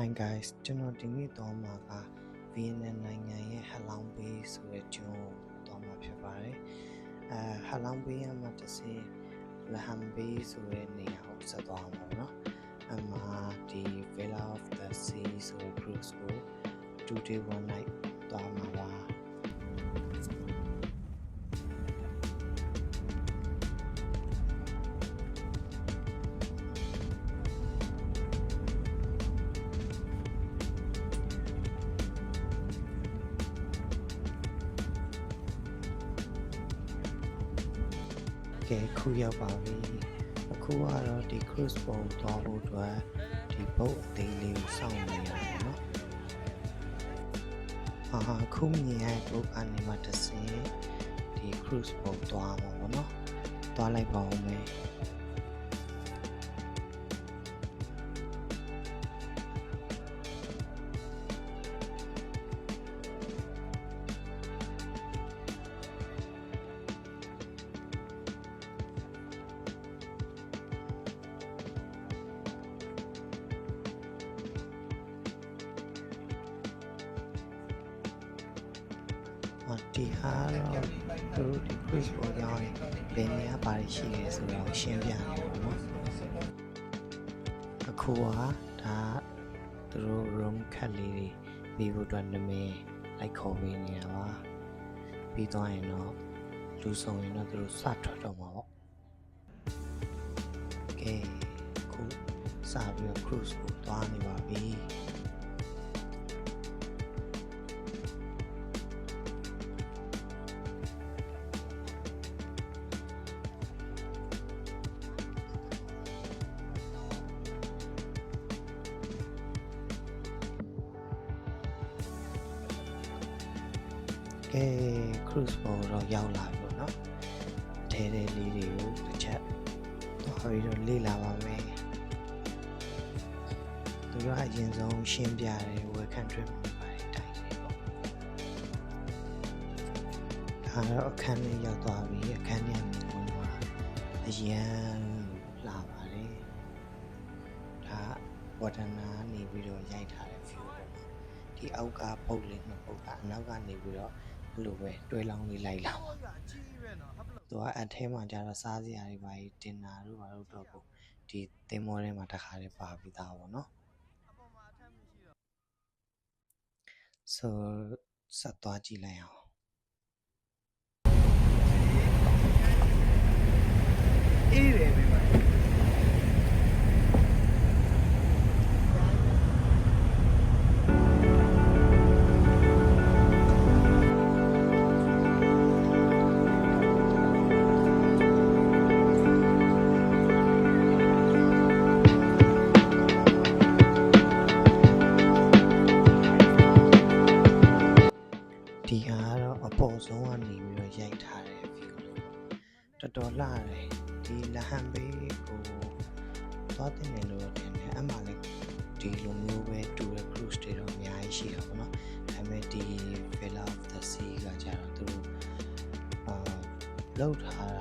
Hi guys ကျွန်တော်ဒီနေ့တော့မှာကဗီယက်နမ်နိုင်ငံရဲ့ဟလောင်ဘေးဆိုတဲ့ကျွန်းကိုတော့မှာဖြစ်ပါတယ်အဲဟလောင်ဘေးရမှာတစ်စင်းလဟမ်ဘေးဆိုတဲ့နေရာကိုဆက်သွားမှာပေါ့နော်အမှဒီ Villa of the Sea ဆိုတဲ့ cruise ကို2 day one night သွားမှာပါ ကဲခုရောက်ပါပြီအခုကတော့ဒီ cruise ပုံသွားဖို့အတွက်ဒီဘုတ်အသေးလေးကိုစောင့်နေရတယ်နော်အာခုမြင်ရတဲ့ဘုတ်အနေမှာတစ်စင်းဒီ cruise ပုံသွားမှာပေါ့နော်သွားလိုက်ပါဦးမယ် ဒီဟာတော့သူတို့ဒီ quiz ပေါ်ရောက်ရင်ဘယ်နေရာပါရှိရဲဆိုတော့ရှင်းပြနေပါတော့အခုကဒါသူတို့ room ခက်လေးတွေပြီးဖို့အတွက်နာမည်လိုက်ခေါ်ပေးနေတာပါပြီးသွားရင်တော့လူဆောင်ရင်တော့သူတို့စထွက်တော့မှာပေါ့ကဲအခုစပြီးတော့ cruise ကိုသွားနေပါပြီ ကဲ cruise ပေါ်တော့ရောက်လာပြီပေါ့နော်အထဲထဲလေးတွေကိုတစ်ချက်သွားပြီးတော့လေ့လာပါမယ်သူတို့အရင်ဆုံးရှင်းပြတယ် welcome trip မှာပါတယ်တိုင်နေပေါ့ဒါတော့အခန်းလေးရောက်သွားပြီအခန်းထဲမှာဝင်သွားအရန်လာပါတယ်ဒါဝတ္တနာနေပြီးတော့ရိုက်ထားတဲ့ view ပေါ့နော်ဒီအောက်ကပုတ်လေးနှစ်ပုတ်ကအနောက်ကနေပြီးတော့ အဲ့လိုပဲတွဲလောင်းလေးလိုက်လာပါသူကအထဲမှာကျတော့စားစရာတွေပါတင်တာတို့ဘာလို့တော့ကိုဒီသင်္ဘောထဲမှာတစ်ခါလေးပါပြီးသားပေါ့နော်ဆိုဆက်သွားကြည့်လိုက်အောင်အေးတယ်ပဲ ဒီလိုမျိုးပဲတူတဲ့ cruise တွေတော့အများကြီးရှိတာပေါ့နော်ဒါပေမဲ့ဒီ Villa of the Sea ကကြတော့သူတို့အာလောက်ထား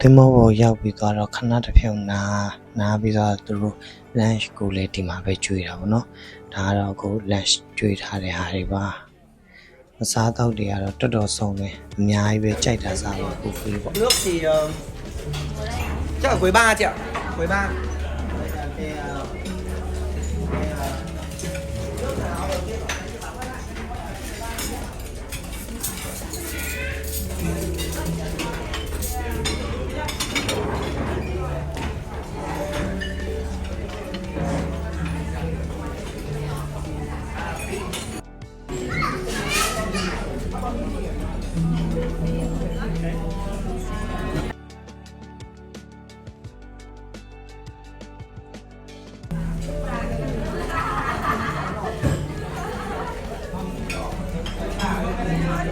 သင်္ဘောပေါ်ရောက်ပြီးသွားတော့ခဏတစ်ဖြုတ်နာနာပြီးတော့သူတို့ lunch ကိုလည်းဒီမှာပဲကျွေးတာပေါ့နော်ဒါကတော့အခု lunch ကျွေးထားတဲ့ဟာတွေပါမစားတော့တွေကတော့တော်တော်ဆုံးပဲအများကြီးပဲကြိုက်တာစားပါဘူးဖေးပေါ့ nước thì uh, chắc là quấy ba chị ạ quấy ba 何?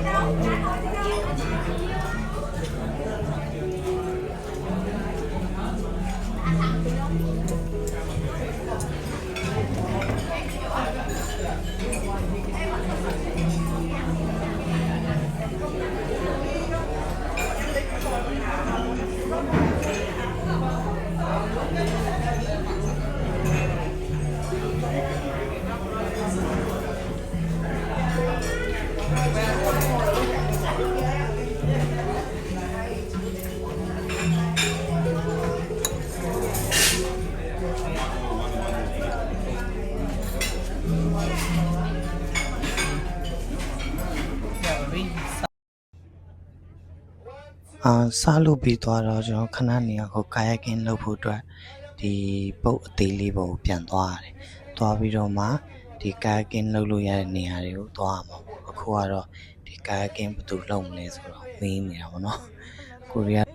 အာစားလို့ပြီးသွားတော့ကျွန်တော်ခဏနေရာကိုကာယကင်းလုပ်ဖို့အတွက်ဒီပုတ်အသေးလေးပေါ်ကိုပြန်သွားရတယ်။သွားပြီးတော့မှဒီကာယကင်းလုပ်လို့ရတဲ့နေရာတွေကိုသွားရမှာပေါ့။အခုကတော့ဒီကာယကင်းဘယ်သူလုပ်မလဲဆိုတော့မေးနေတာပေါ့နော်။ကိုရီးယားမိ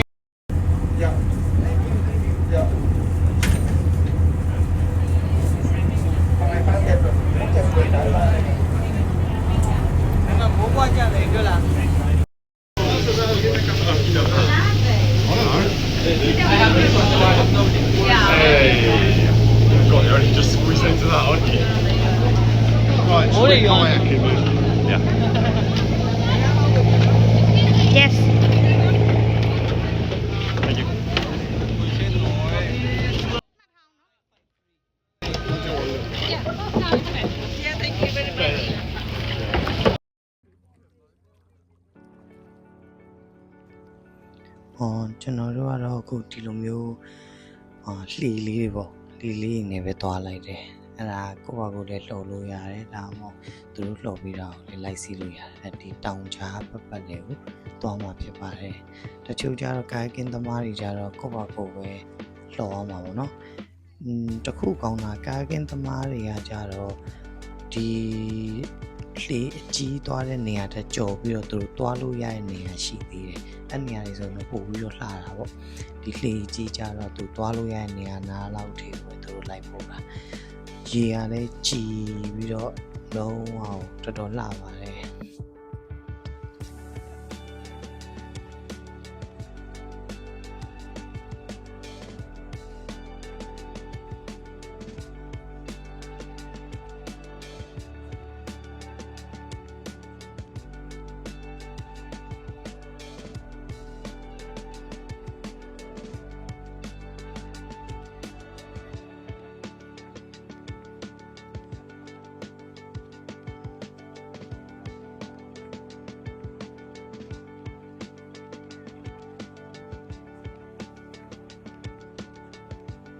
ုး in it? Yeah. Yes. Thank you. ဟောကျွန်တော်တို့ကတော့အခုဒီလိုမျိုးအာလှီလေးတွေပေါ့လှီလေးနေပဲသွားလိုက်တယ် အဲ့ဒါကိုယ့်ဘာကိုယ်လည်းလှော်လို့ရတယ်ဒါမှမဟုတ်သူတို့လှော်ပြီးတော့လည်းလိုက်စီလို့ရတယ်အဲ့ဒီတောင်ချာပတ်ပတ်လေးကိုသွားမှာဖြစ်ပါတယ်တချို့ကျတော့ကာယကင်းသမားတွေကျတော့ကိုယ့်ဘာကိုယ်ပဲလှော်အောင်ပါပေါ့နော်อืมတခုကောင်းတာကာယကင်းသမားတွေကကျတော့ဒီလှေအကြီးသွားတဲ့နေရာတက်ကြော်ပြီးတော့သူတို့သွားလို့ရတဲ့နေရာရှိသေးတယ်အဲ့နေရာတွေဆိုတော့ပို့ပြီးတော့လှတာပေါ့ဒီလှေကြီးကြတော့သူသွားလို့ရတဲ့နေရာနားလောက်ထိပဲသူတို့လိုက်ပို့တာ ရေကလည်းကြည်ပြီးတော့လုံးဝတော်တော်လှပါတယ်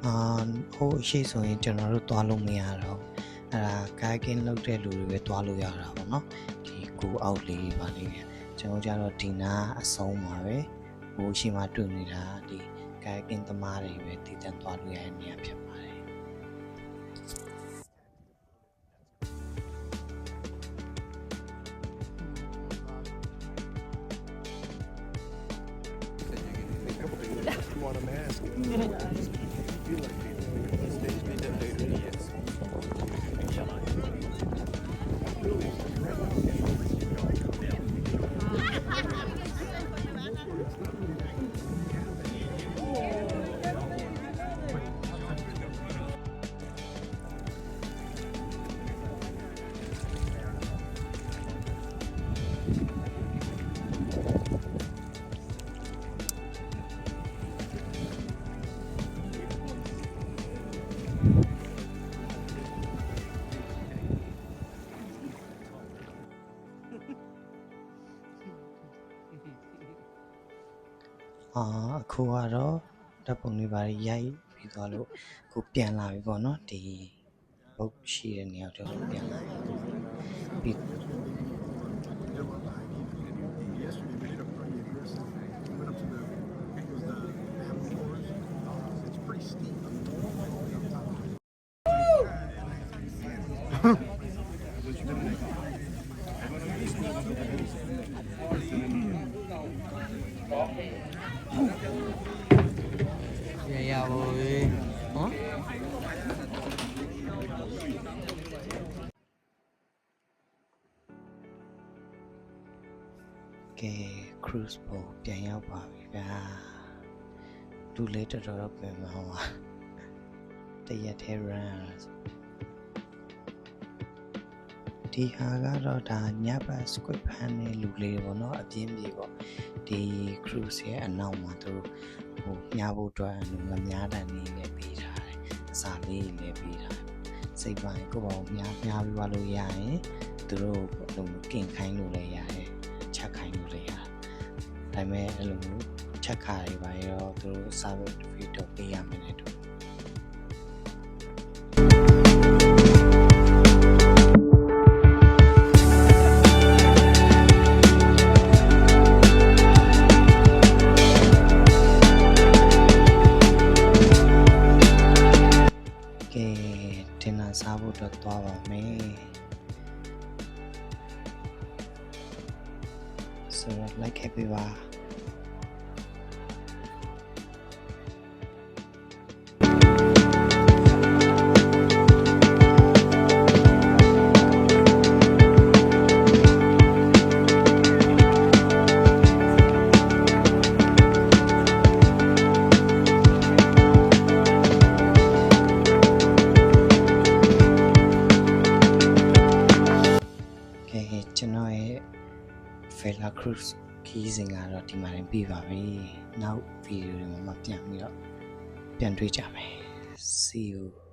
အာဟိုအရှိဆိုရင်ကျွန်တော်တို့သွားလို့မရတော့အဲ့ဒါကားကင်းလောက်တဲ့လူတွေပဲသွားလို့ရတာပေါ့နော်ဒီကိုအောက်လေးပါလေးပြန်ကျွန်တော်ကြတော့ဒီနာအဆုံးပါပဲဟိုရှိမှတွေ့နေတာဒီကားကင်းသမားတွေပဲတည်တံ့သွားလို့ရတဲ့နေရာဖြစ်ပါတယ် အာအခုကတော့ဓာတ်ပုံလေးပါရိုက်ပြီးသွားလို့အခုပြန်လာပြီပေါ့နော်ဒီဘုတ်ရှိတဲ့နေရာတော့ပြန်လာပြီပြီး ရရပါဘူးဟမ်ကဲ cruise ပေါ်ပြန်ရောက်ပါပြီဗျာလူလေးတော်တော်တော့ပြန်မှာပါတရက်သေး run ဒီဟာကတော့ဒါညဘက် squid ဖမ်းနေလူလေးပေါ့နော်အပြင်းပြေပေါ့ဒီ cruise ရဲ့အနောက်မှာသူတို့ဟိုညဖို့အတွက်လူမများတန်နေလည်းပေးထားတယ်အစာလေးတွေလည်းပေးထားတယ်စိတ်ပိုင်းကိုယ့်ဘောင်များများပြီးသွားလို့ရရင်သူတို့ဘယ်လိုကင်ခိုင်းလို့လည်းရတယ်ချက်ခိုင်းလို့လည်းရတယ်ဒါပေမဲ့အဲ့လိုမျိုးချက်ခါတွေပါရောသူတို့ service fee တော့ပေးရမယ်နဲ့တူ ဆိုတော့ like ခဲ့ Vela Cruise ခီးစဉ်ကတော့ဒီမှာတင်ပြပါပြီ။နောက်ဗီဒီယိုတွေမှာမှပြန်ပြီးတော့ပြန်တွေ့ကြမယ်။ See you